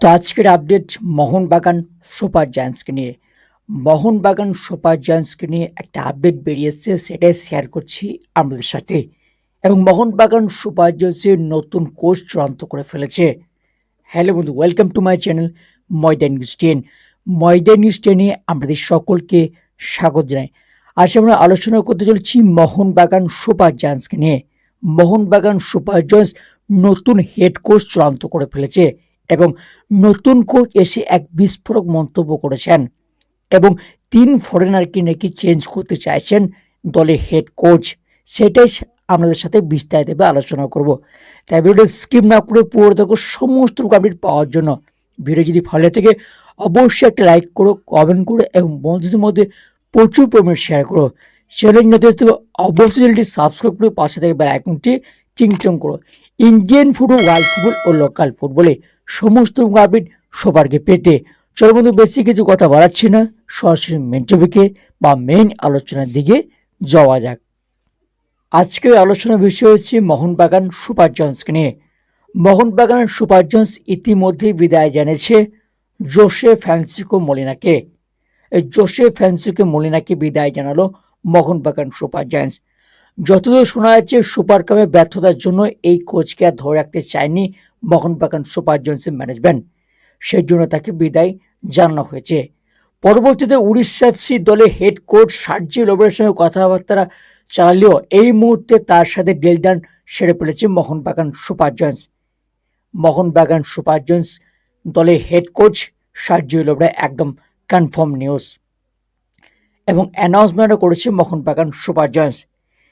তো আজকের update Mohun Bagan super জায়ান্টসকে নিয়ে। মোহনবাগান সুপার জায়ান্টসকে নিয়ে একটা আপডেট বেরিয়ে এসছে, সেটাই শেয়ার করছি আমাদের সাথে। এবং মোহনবাগান সুপার জায়ান্টসের নতুন কোচ চূড়ান্ত করে ফেলেছে। হ্যালো বন্ধু welcome to my channel Maidan news ten Maidan news টেনে আমাদের সকলকে স্বাগত জানাই। আজ আমরা আলোচনা করতে চলেছি মোহনবাগান সুপার জায়ান্টসকে নিয়ে। মোহনবাগান সুপার জায়ান্টস নতুন হেড কোচ চূড়ান্ত করে ফেলেছে। এবং নতুন কোচ এসে এক বিস্ফোরক মন্তব্য করেছেন এবং তিন ফরেনারকে নাকি চেঞ্জ করতে চাইছেন দলের হেড কোচ। সেটাই আমাদের সাথে বিস্তারিতভাবে আলোচনা করব। তাই ভিডিও স্কিপ না করে পুরো দেখো, সমস্ত আপডেট পাওয়ার জন্য। ভিডিও যদি ভালো থেকে, অবশ্যই একটা লাইক করো, কমেন্ট করো এবং বন্ধুদের মধ্যে প্রচুর পরিমাণে শেয়ার করো। চ্যানেল নতুন অবশ্যই চ্যানেলটি সাবস্ক্রাইব করে পাশে থেকে বেল আইকনটি চিংচং করো। ইন্ডিয়ান ফুটবল ওয়ার্ল্ড ফুটবল ও লোকাল ফুটবলে সমস্ত আপডেট সবার আগে পেতে। চলো বন্ধু, বেশি কিছু কথা বাড়াচ্ছি না। সরাসরি মেন টপিকে বা মেইন আলোচনার দিকে যাওয়া যাক। আজকের আলোচনার বিষয় হচ্ছে মোহনবাগান সুপার জন্সকে নিয়ে। মোহনবাগান সুপার জন্স ইতিমধ্যেই বিদায় জানিয়েছে জোসে ফ্রান্সিকো মলিনাকে। এই জোসে ফ্রান্সিকো মলিনাকে বিদায় জানালো মোহনবাগান সুপার জায়ান্টস যতদূর শোনা যাচ্ছে, সুপার কাপে ব্যর্থতার জন্য এই কোচকে আর ধরে রাখতে চায়নি মোহনবাগান সুপার জায়ান্টসের ম্যানেজমেন্ট সেই জন্য তাকে বিদায় জানানো হয়েছে। পরবর্তীতে উড়িষ্যা এফসি দলের হেড কোচ সার্জি লোবের সঙ্গে কথাবার্তা চালালেও এই মুহূর্তে তার সাথে ডেলডান সেরে ফেলেছে Mohun Bagan super giants. Mohun Bagan super giants দলের হেড কোচ সার্জি লোবরা একদম কনফার্ম নিউজ এবং অ্যানাউন্সমেন্টও করেছে মোহনবাগান সুপার জায়ান্টস।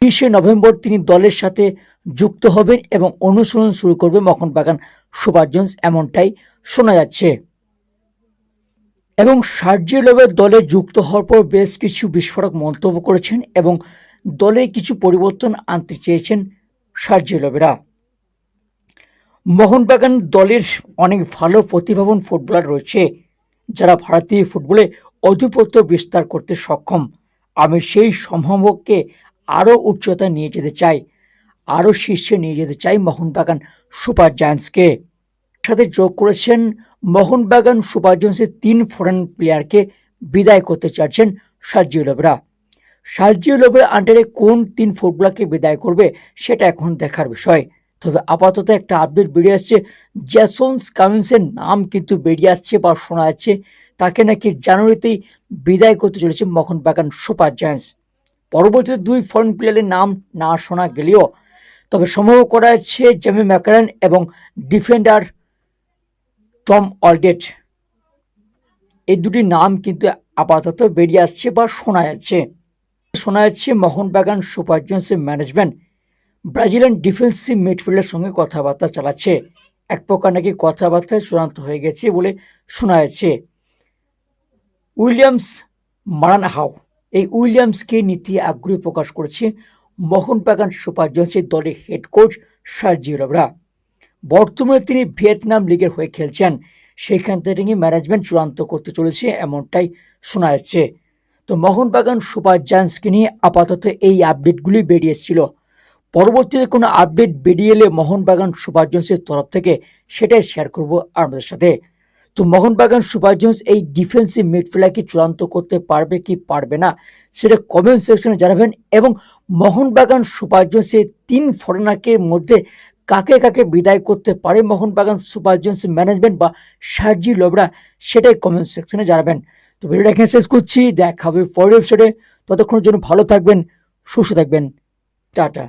বিশে নভেম্বর তিনি দলের সাথে যুক্ত হবেন এবং অনুশীলন শুরু করবে মোহনবাগান সুপার জায়ান্টস এমনটাই শোনা যাচ্ছে। এবং সার্জি লোবের দলে যুক্ত হওয়ার পর বেশ কিছু বিস্ফোরক মন্তব্য করেছেন এবং দলে কিছু পরিবর্তন আনতে চেয়েছেন সার্জি লোবেরা। মোহনবাগান দলের অনেক ভালো প্রতিভাবান ফুটবলার রয়েছে, যারা ভারতীয় ফুটবলে অধিপত্য বিস্তার করতে সক্ষম। আমি সেই সম্ভাবককে আরও উচ্চতায় নিয়ে যেতে চাই। আরও শীর্ষে নিয়ে যেতে চাই মোহনবাগান সুপার জায়ান্টসকে। সাথে যোগ করেছেন মোহনবাগান সুপার জায়ান্টসের তিন ফরেন প্লেয়ারকে বিদায় করতে চাচ্ছেন সার্জিও লোবরা সার্জিও লোবের আন্ডারে কোন তিন ফুটবলারকে বিদায় করবে সেটা এখন দেখার বিষয়। তবে আপাতত একটা আপডেট বেরিয়ে আসছে। জ্যাসন্স কামিন্সের নাম কিন্তু বেরিয়ে আসছে বা শোনা যাচ্ছে। তাকে নাকি জানুয়ারিতেই বিদায় করতে চলেছে মোহনবাগান সুপার জায়ান্টস। পরবর্তীতে দুই ফরেন প্লেয়ারের নাম না শোনা গেলেও, তবে সম্ভব করা যাচ্ছে জেমি ম্যাকারান এবং ডিফেন্ডার টম অলডেট। এই দুটি নাম কিন্তু আপাতত বেরিয়ে আসছে বা শোনা যাচ্ছে। শোনা যাচ্ছে মোহনবাগান সুপার জায়ান্টসের ম্যানেজমেন্ট। ব্রাজিলিয়ান ডিফেন্সিভ মিডফিল্ডের সঙ্গে কথাবার্তা চালাচ্ছে। এক প্রকার নাকি কথাবার্তা চূড়ান্ত হয়ে গেছে বলে শোনা যাচ্ছে। Williams Maranhão. এই উইলিয়ামসকে নীতি আগ্রহ প্রকাশ করেছে মোহনবাগান সুপার জায়ান্টসের দলের হেড কোচ সার্জিও রবরা বর্তমানে তিনি ভিয়েতনাম লিগের হয়ে খেলছেন। সেখান থেকে ম্যানেজমেন্ট চূড়ান্ত করতে চলেছে এমনটাই শোনা যাচ্ছে। তো মোহনবাগান সুপার জায়ান্টসকে নিয়ে আপাতত এই আপডেটগুলি বেরিয়ে এসেছিল। পরবর্তীতে কোনো আপডেট বেরিয়ে এলে মোহনবাগান সুপার জায়ান্টসের তরফ থেকে সেটাই শেয়ার করব আপনাদের সাথে। তো মোহনবাগান সুপার জায়ান্টস এই ডিফেন্সিভ মিডফিল্ডারকে চূড়ান্ত করতে পারবে কি পারবে না, সেটা কমেন্ট সেকশনে জানাবেন এবং মোহনবাগান সুপার জায়ান্টসের তিন ফরেনারকে মধ্যে কাকে কাকে বিদায় করতে পারে মোহনবাগান সুপার জায়ান্টস ম্যানেজমেন্ট বা সার্জি লোবরা, সেটাই কমেন্ট সেকশনে জানাবেন। তো ভিডিওটা এখানে শেষ করছি, দেখা হবে পরের এপিসোডে ততক্ষণের জন্য ভালো থাকবেন, সুস্থ থাকবেন, টাটা।